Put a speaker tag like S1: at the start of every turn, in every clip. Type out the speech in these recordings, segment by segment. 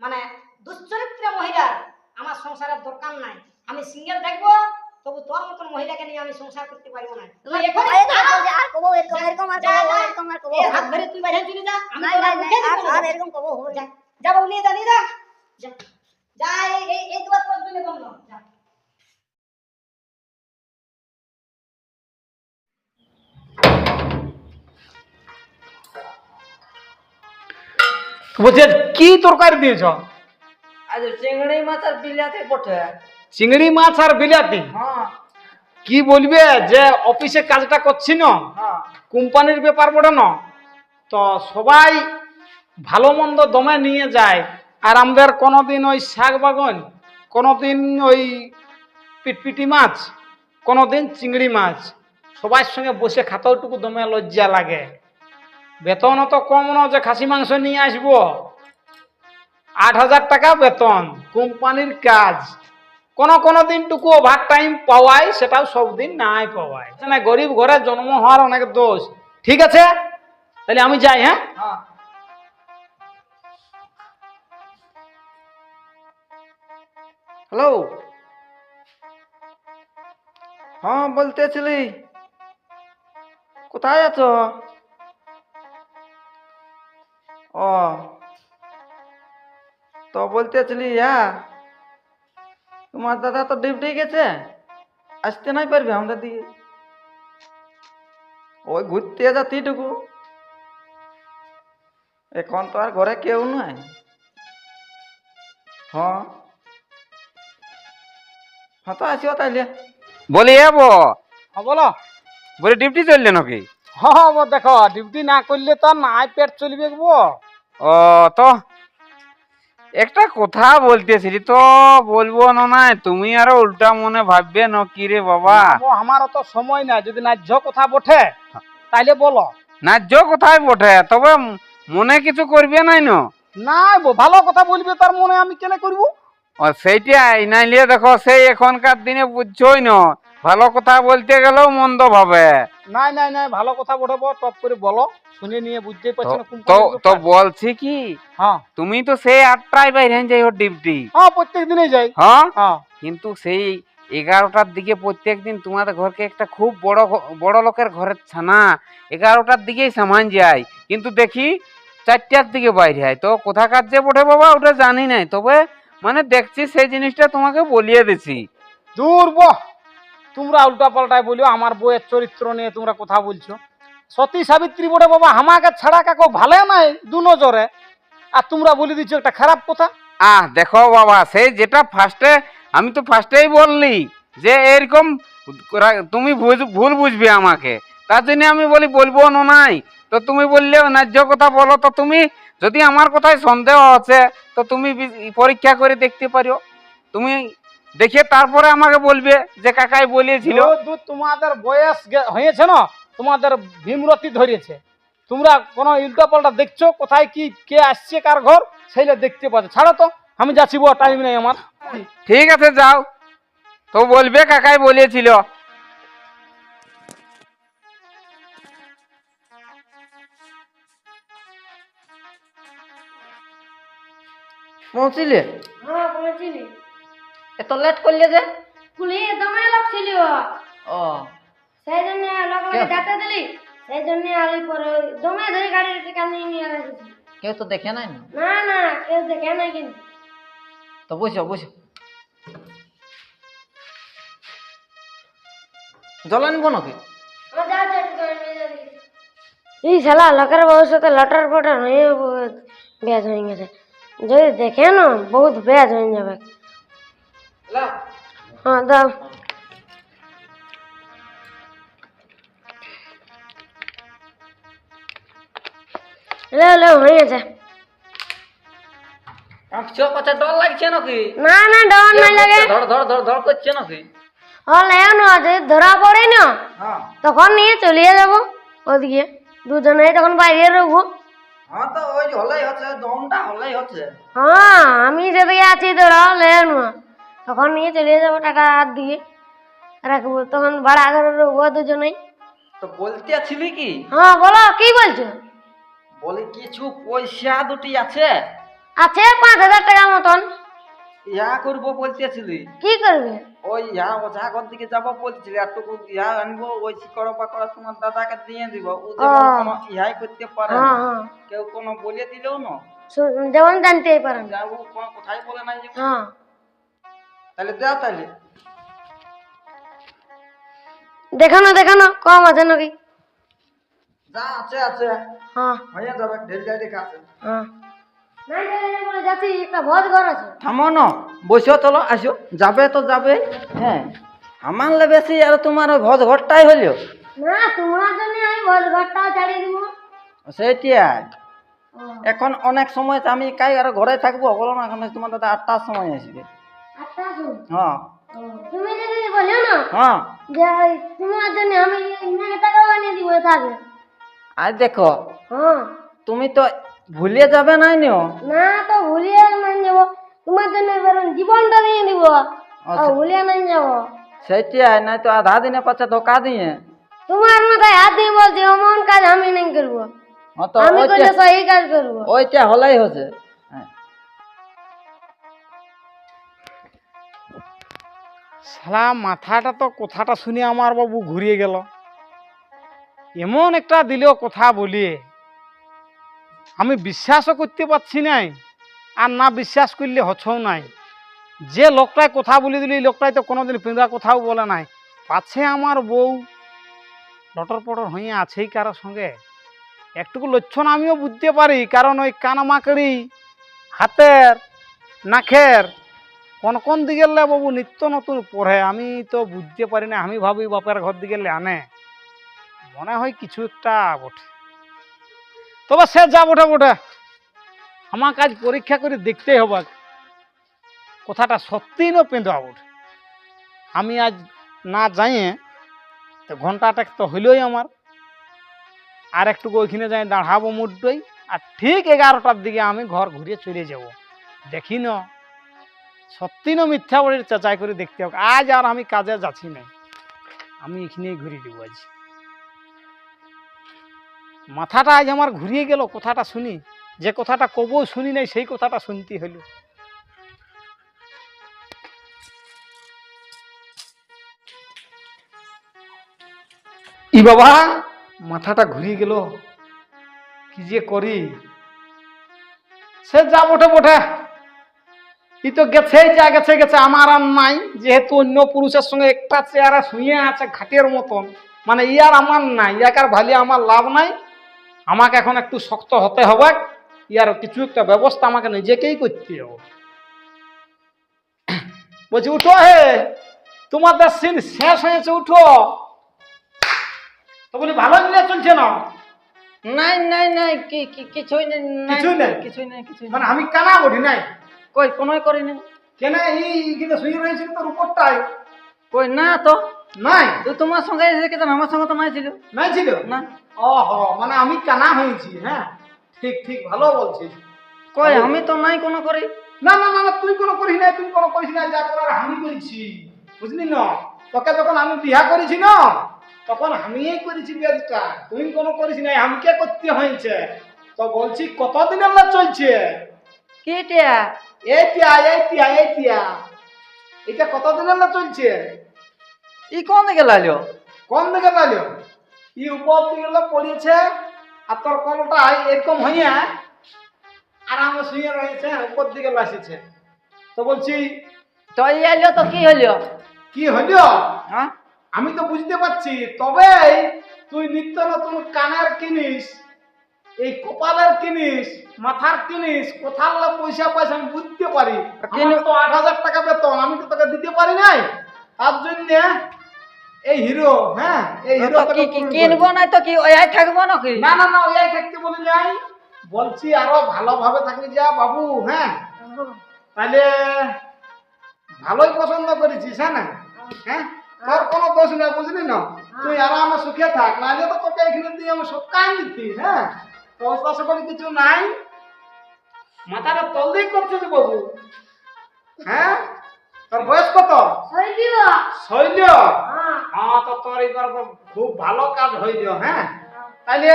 S1: মানে দুশ্চরিত্র মহিলার আমার সংসারের দরকার নাই। আমি সিঙ্গেল দেখব তবু তোর মতন মহিলাকে নিয়ে আমি সংসার করতে পারব না। তুই এখনই
S2: এই তো বলছে, আর কবো এরকম এরকম আর
S1: যা,
S2: কবো
S1: যা।
S2: এরকম আর কবো
S1: এ হাত ধরে তুই বাইরে চলে যা। আমি
S2: নাই
S1: তোর
S2: নাই
S1: মুখে
S2: নাই আর
S1: দিব
S2: আর
S1: না।
S2: এরকম কবো
S1: যা যা বাবু নিয়ে যা নিয়ে যা যা। এই এই দুয়ার জন্য বন্ধ। যা।
S3: বলছে কি তরকারি দিয়েছ?
S4: আজ চিংড়ি মাছ আর বিলাতি বটে।
S3: চিংড়ি মাছ আর বিলাতি
S4: হ্যাঁ।
S3: কি বলবে যে অফিসে কাজটা করছি না?
S4: হ্যাঁ।
S3: কোম্পানির ব্যাপার বটে না? তো সবাই ভালো মন্দ দমে নিয়ে যায়। আর আমাদের কোনোদিন ওই শাক বাগন কোনোদিন ওই পিটপিটি মাছ কোনোদিন চিংড়ি মাছ সবার সঙ্গে বসে খাতাওটুকু দমে লজ্জা লাগে। বেতন তো কম না যে খাসি মাংস নিয়ে আসব। আট হাজার টাকা বেতন কোম্পানির কাজ। কোনো কোনো দিনটুকু ওভার টাইম পাওয়াই সেটাও সব দিন নাই পাওয়াই না গরিব ঘরে জন্ম হওয়ার অনেক দোষ। ঠিক আছে? তাহলে আমি যাই হ্যাঁ?
S4: হ্যাঁ। হ্যালো? হ্যাঁ বলতেছিলি। কোথায় আছো? ও। তো বলতেছিলি হ্যাঁ তোমার দাদা তো ডিউটি গেছে আসতে নাই পারবে আমাদের দিকে। ওই ঘুরতে যাতিটুকু এখন তো আর ঘরে কেউ নাই। হ্যাঁ হ্যাঁ তো আসিও তাইলে।
S5: বলি এ
S3: হ্যাঁ, বলো।
S5: বলে ডিউটি চললে নাকি?
S3: হ্যাঁ দেখো ডিউটি না করলে তো নাই পেট চলবে গো।
S5: ও তো একটা কথা বলতেছিলি তো বলব না নাই তুমি আরও উল্টা মনে ভাববে ন কি রে বাবা?
S3: আমার অত সময় নাই যদি ন্যায্য কথা বটে তাইলে বলো।
S5: ন্যায্য কোথায় বটে তবে মনে কিছু করবে নাই ন?
S3: নাই ভালো কথা বলবে তার মনে আমি কেন করব?
S5: ও সেইটাই নাইলে দেখো সেই এখনকার দিনে বুঝছই ন ভালো কথা বলতে গেলেও মন্দ ভাবে।
S3: নাই নাই নাই ভালো কথা বটে বো, টপ করে বলো শুনে নিয়ে বুঝতেই পারছি না
S5: তো তো বলছি। কি?
S3: হ্যাঁ।
S5: তুমি তো সেই আটটায় বাইরে যাই ওর ডিউটি।
S3: হ্যাঁ প্রত্যেক দিনেই যাই।
S5: হ্যাঁ?
S3: হ্যাঁ।
S5: কিন্তু সেই এগারোটার দিকে প্রত্যেক দিন তোমাদের ঘরকে একটা খুব বড় বড় লোকের ঘরের ছানা এগারোটার দিকেই সামান যায়। কিন্তু দেখি চারটার দিকে বাইরে হয়। তো কোথাকার যে বটে বাবা ওটা জানি নাই। তবে মানে দেখছি সেই জিনিসটা তোমাকে বলিয়ে দিছি।
S3: দূর বহ! তোমরা উল্টা পাল্টায় বলিও, আমার বইয়ের চরিত্র নিয়ে তোমরা কথা বলছো। সতী সাবিত্রী বটে বাবা, আমাকে ছাড়া কাকো ভালো নাই দু নজরে। আর তোমরা বলে দিচ্ছ একটা খারাপ কথা।
S5: আহ, দেখো বাবা, সেই যেটা ফার্স্টে আমি তো ফার্স্টেই বললি যে এরকম তুমি ভুল বুঝবে আমাকে। তার জন্য আমি বলি, বলব না নাই। তো তুমি বললে ন্যায্য কথা বলো, তো তুমি যদি আমার কথায় সন্দেহ আছে, তো তুমি পরীক্ষা করে দেখতে পারো তুমি দেখে তারপরে আমাকে বলবে যে কাকাই বলেছিল।
S3: দূর দূর তোমাদের বয়স হয়েছে না? তোমাদের ভীমরতি ধরেছে। তোমরা কোনো উল্টা পাল্টা দেখছ? কোথায় কি কে আসছে কার ঘর? সেইটা দেখতে পাচ্ছ ছাড়ো তো আমি যাচ্ছি বো টাইম নেই আমার।
S5: ঠিক আছে যাও। তো বলবে কাকাই বলেছিল।
S4: পৌঁছিলে?
S6: হ্যাঁ পৌঁছিলি।
S4: এত লেট করলে যে?
S6: কুলি দমে লোক ছিল।
S4: ও।
S6: সেই জন্য লোক? যাতে দিলি সেই জন্য আলি পরে দমে ধরে গাড়ি টিকা নিয়ে নিয়ে গেছি
S4: কেউ তো দেখে নাই না?
S6: না কেউ দেখে নাই কিন্তু।
S4: তো বুঝো বুঝো জল আনব নাকি?
S6: এই শালা লোকের সাথে লটার পটার হয়ে ব্যাজ হয়ে গেছে। যদি দেখে না বহুত ব্যাজ হয়ে যাবে। হ্যাঁ দাও। লে লে হয়ে গেছে।
S4: কাঁপছো পাছে ডর লাগছে নাকি?
S6: না না ডর নাই লাগে।
S4: ধর ধর ধর ধর করছে নাকি?
S6: হ্যাঁ না যদি ধরা পড়ে না
S4: হ্যাঁ।
S6: তখন নিয়ে চলিয়ে যাব ওদিকে। দুজনেই তখন বাইরে রবো।
S4: হ্যাঁ
S6: হ্যাঁ আমি যেদিকে আছি ধরা লেও না তখন নিয়ে চলিয়ে যাব টাকা হাত দিয়ে রাখব তখন ভাড়া ঘরে রবো দুজনেই।
S4: তো বলতে ছিলি কি?
S6: হ্যাঁ বলো কি বলছো?
S4: বলি কিছু পয়সা দুটি আছে।
S6: আছে পাঁচ হাজার টাকা মতন।
S4: ইয়া করব বলতেছিলি
S6: কি করবে?
S4: ওই ইয়া ওঝা ঘর দিকে যাব বলছিলি আর টুকু ইয়া আনব ওই শিকড় পাকড় তোমার দাদাকে দিয়ে দিব। ও যেমন
S6: ও।
S4: ইহাই করতে পারে।
S6: হ্যাঁ হ্যাঁ।
S4: কেউ কোনো বলে দিলেও না।
S6: যেমন জানতেই পারেন
S4: ও কোথায় বলে নাই
S6: হ্যাঁ।
S4: তাহলে দেও তাহলে।
S6: দেখানো দেখানো কম আছে নাকি?
S4: যা আছে আছে।
S6: হ্যাঁ।
S4: হয়ে যাবে ঢেল যাই দেখা আছে
S6: হ্যাঁ।
S4: থামো না বসো চলো আসো। যাবে তো যাবে হ্যাঁ। আমার লে বেশি আর তোমার ওই ভোজ ঘরটাই
S6: না তোমার জন্য আমি ভোজ ঘরটাও ছাড়িয়ে দিব।
S4: সেইটাই এখন অনেক সময় আমি কাই আর ঘরে থাকব বলো না এখন তোমার দাদা আটটার সময় আসবে।
S6: আচ্ছা শুন
S4: হ্যাঁ
S6: ও, তুমি যদি বলো না
S4: হ্যাঁ
S6: যে ওই তোমার জন্য আমি ইনাকে টাকা বানিয়ে দিব থাকে
S4: আর দেখো
S6: হ্যাঁ
S4: তুমি তো ভুলে যাবে নাই নিও
S6: না তো ভুলিয়ে নাই যাব তোমার জন্য এবার আমি জীবনটা দিয়ে দিব আর ভুলিয়ে নাই যাব
S4: সেইটাই নাই তো আধা দিনে পাচ্ছে ধোকা দিয়ে
S6: তোমার মাথায় হাত দিয়ে বলছি অমন কাজ আমি নাই করব
S4: হ্যাঁ তো
S6: আমি করলে
S4: ওইটা
S6: সহি কাজ করব
S4: ওইটা হলেই হচ্ছে
S3: শালা, মাথাটা তো কথাটা শুনে আমার বাবু ঘুরিয়ে গেল। এমন একটা দিলেও কথা বলিয়ে। আমি বিশ্বাসও করতে পারছি নাই, আর না বিশ্বাস করলে হচ্ছেও নাই। যে লোকটাই কথা বলে দিল, এই লোকটাই তো কোনোদিন পিঁধা কথাও বলে নাই। পাছে আমার বউ। লটর পটর হয়ে আছেই কারোর সঙ্গে। একটুকু লক্ষণ আমিও বুঝতে পারি, কারণ ওই কানামাকড়ি হাতের, নাকের কোন কোন দিকে বাবু নিত্য নতুন পড়ে? আমি তো বুঝতে পারি না, আমি ভাবি বাপের ঘর দিকে আনে। মনে হয় কিছু একটা বটে। তবে সে যা বটে বটে। আমার কাজ পরীক্ষা করে দেখতেই হবে। কথাটা সত্যি না পেঁদা বটে? আমি আজ না যাইয়ে তো ঘন্টাটা তো হইলই আমার। আর একটু ওইখানে যাই দাঁড়াবো মুড্ডই। আর ঠিক এগারোটার দিকে আমি ঘর ঘুরিয়ে চলে যাব। দেখি না সত্যি না মিথ্যা বলে যাচাই করে দেখতে হবে। আজ আর আমি কাজে যাচ্ছি না। আমি এখানেই ঘুরে দিব আজ। মাথাটা আজ আমার ঘুরিয়ে গেল, কথাটা শুনি। যে কথাটা কবও শুনি নাই, সেই কথাটা শুনতে হইল। ই বাবা, মাথাটা ঘুরিয়ে গেল। কি যে করি? সে যা বটে বটে। ই তো গেছেই যা গেছে গেছে। আমার আর নাই যেহেতু অন্য পুরুষের সঙ্গে একটা চেয়ারে শুয়ে আছে ঘাটের মতন। মানে ইয়ার আমার নাই ইয়াকার ভালি আমার লাভ নাই। আমাকে এখন একটু শক্ত হতে হবে। ইয়ার কিছু একটা ব্যবস্থা আমাকে নিজেকেই করতে হবে। বলছি উঠো হে। তোমাদের সিন শেষ হয়েছে উঠো। তো বলি ভালো মিলে চলছে না?
S4: নাই নাই নাই কি কিছুই নাই
S3: কিছুই নাই?
S4: কিছুই নাই কিছুই
S3: মানে আমি কানা বলি নাই?
S4: কই কোনোই করিনি
S3: কেন এই এখানে শুয়ে রয়েছিল তোর উপরটাই
S4: কই না তো।
S3: নাই?
S4: তো তোমার সঙ্গে এসে কেন আমার সঙ্গে তো নাই ছিল।
S3: নাই ছিল?
S4: না।
S3: ওহো মানে আমি কানা হয়েছি হ্যাঁ? ঠিক ঠিক ভালো বলছিস।
S4: কই আমি তো নাই কোনো করি।
S3: না না না না, তুই কোনো করিস নাই তুই কোনো করিস নাই যা করার আমি করেছি। বুঝলি না? তোকে যখন আমি বিয়া করেছি না তখন আমিই করেছি বিয়াজটা তুই কোনো করিস নাই আমাকে করতে হয়েছে? তো বলছি কতদিনের না চলছে?
S4: কি টিয়া?
S3: এইটিয়া এইটিয়া এইটিয়া এটা কতদিনের না চলছে?
S4: ই কোন দিকে লাইলো?
S3: কোন দিকে ই উপর দিকে পড়িয়েছে আর তোর কলটা এরকম হইয়া আরামে শুয়ে রয়েছে উপর দিকে লাসিছে তো বলছি
S4: তো আইলো তো কি হইল?
S3: কি হইল?
S4: হ্যাঁ?
S3: আমি তো বুঝতে পারছি তবে তুই নিত্য নতুন কানার কিনিস এই কপালের কিনিস মাথার কিনিস কোথার পয়সা পয়সা আমি বুঝতে পারি। তো আট হাজার টাকা বেতন আমি তো তোকে দিতে পারি নাই? তার জন্য এই হিরো হ্যাঁ এই হিরো
S4: কিনবো না তো কি ওই থাকব
S3: না না না ওই থাকতে বলে যাই বলছি আরও ভালোভাবে থাকলে যা বাবু হ্যাঁ। তাহলে ভালোই পছন্দ করেছিস হ্যাঁ না? হ্যাঁ? তোর কোনো দোষ নেই বুঝলি না? তুই আরামে সুখে থাক নাহলে তো তোকে এখানে দিয়ে আমি সব কান দিতি হ্যাঁ? আশা করি কিছু নাই? মাথাটা তলদেই করছিস বাবু। হ্যাঁ? তোর বয়স কত?
S6: সহি দিব
S3: শৈল
S6: হ্যাঁ।
S3: হ্যাঁ তো তোর এবার খুব ভালো কাজ হইল হ্যাঁ? তাইলে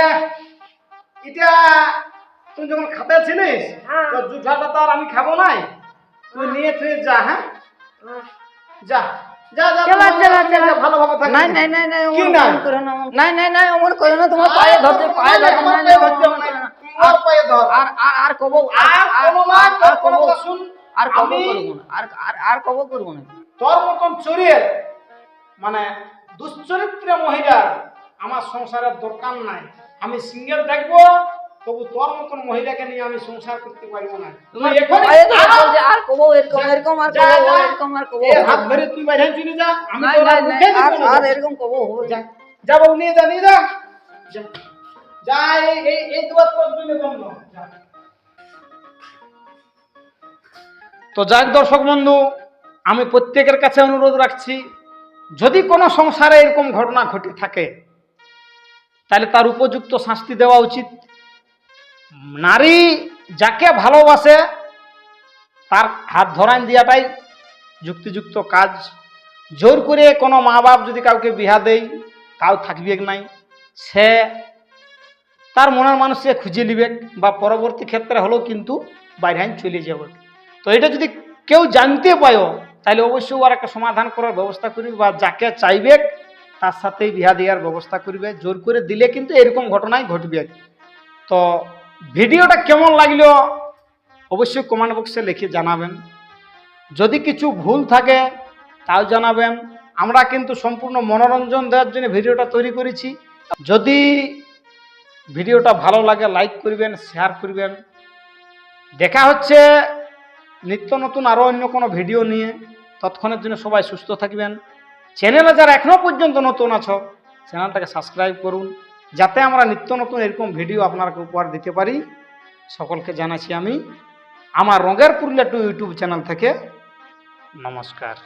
S3: এটা তুই যখন খাতে ছিলিস
S6: হ্যাঁ।
S3: তো জুঠাটা তো আর আমি খাব নাই। তুই নিয়ে তুই যা হ্যাঁ। যা।
S4: আর কব
S3: আর তোর
S4: কব করব না আর কব করব না।
S3: মতন চোরের মানে দুশ্চরিত্র মহিলার আমার সংসারের দরকার নাই। আমি সিঙ্গেল দেখব তবু তোর মতন মহিলাকে নিয়ে আমি সংসার করতে পারব না। তুই
S4: তোমার
S3: এখনই
S4: পায়ে ধরে
S3: আ-
S4: বলছে, আর কব এরকম এরকম আর
S3: যা,
S4: এরকম আর কব
S3: হাত ধরে তুই বাইরে চলে যা আমি
S4: নাই
S3: তোর
S4: নাই
S3: আর
S4: নাই
S3: মুখে
S4: আর
S3: দেখব না।
S4: আর এরকম কব
S3: যা। যা বাবু নিয়ে যা নিয়ে যা। যা। যা এই এই এই দুয়ার তোর বন্ধ। যা। তো যাক দর্শক বন্ধু আমি প্রত্যেকের কাছে অনুরোধ রাখছি যদি কোনো সংসারে এরকম ঘটনা ঘটে থাকে তাহলে তার উপযুক্ত শাস্তি দেওয়া উচিত। নারী যাকে ভালোবাসে, তার হাত ধরান দেওয়াটাই যুক্তিযুক্ত কাজ। জোর করে কোনো মা বাপ যদি কাউকে বিহা দেয়, তাও থাকবে নাই। সে তার মনের মানুষকে খুঁজে নিবে বা পরবর্তী ক্ষেত্রে হলেও কিন্তু বাইরে চলে যাবে। তো এটা যদি কেউ জানতে পায়ও তাহলে অবশ্যই ওর একটা সমাধান করার ব্যবস্থা করবে বা যাকে চাইবে, তার সাথেই বিহা দেওয়ার ব্যবস্থা করবে। জোর করে দিলে কিন্তু এরকম ঘটনাই ঘটবে। তো ভিডিওটা কেমন লাগল অবশ্যই কমেন্ট বক্সে লিখে জানাবেন। যদি কিছু ভুল থাকে তাও জানাবেন। আমরা কিন্তু সম্পূর্ণ মনোরঞ্জন দেওয়ার জন্য ভিডিওটা তৈরি করেছি। যদি ভিডিওটা ভালো লাগে লাইক করবেন শেয়ার করবেন। দেখা হচ্ছে নিত্য নতুন আরও অন্য কোনো ভিডিও নিয়ে। তৎক্ষণের জন্য সবাই সুস্থ থাকবেন। চ্যানেলে যারা এখনও পর্যন্ত নতুন আছো চ্যানেলটাকে সাবস্ক্রাইব করুন। যাতে আমরা নিত্য নতুন এরকম ভিডিও আপনাকে উপহার দিতে পারি, সকলকে জানাচ্ছি আমি। আমার রঙের পুরুলিয়া টু ইউটিউব চ্যানেল থেকে নমস্কার।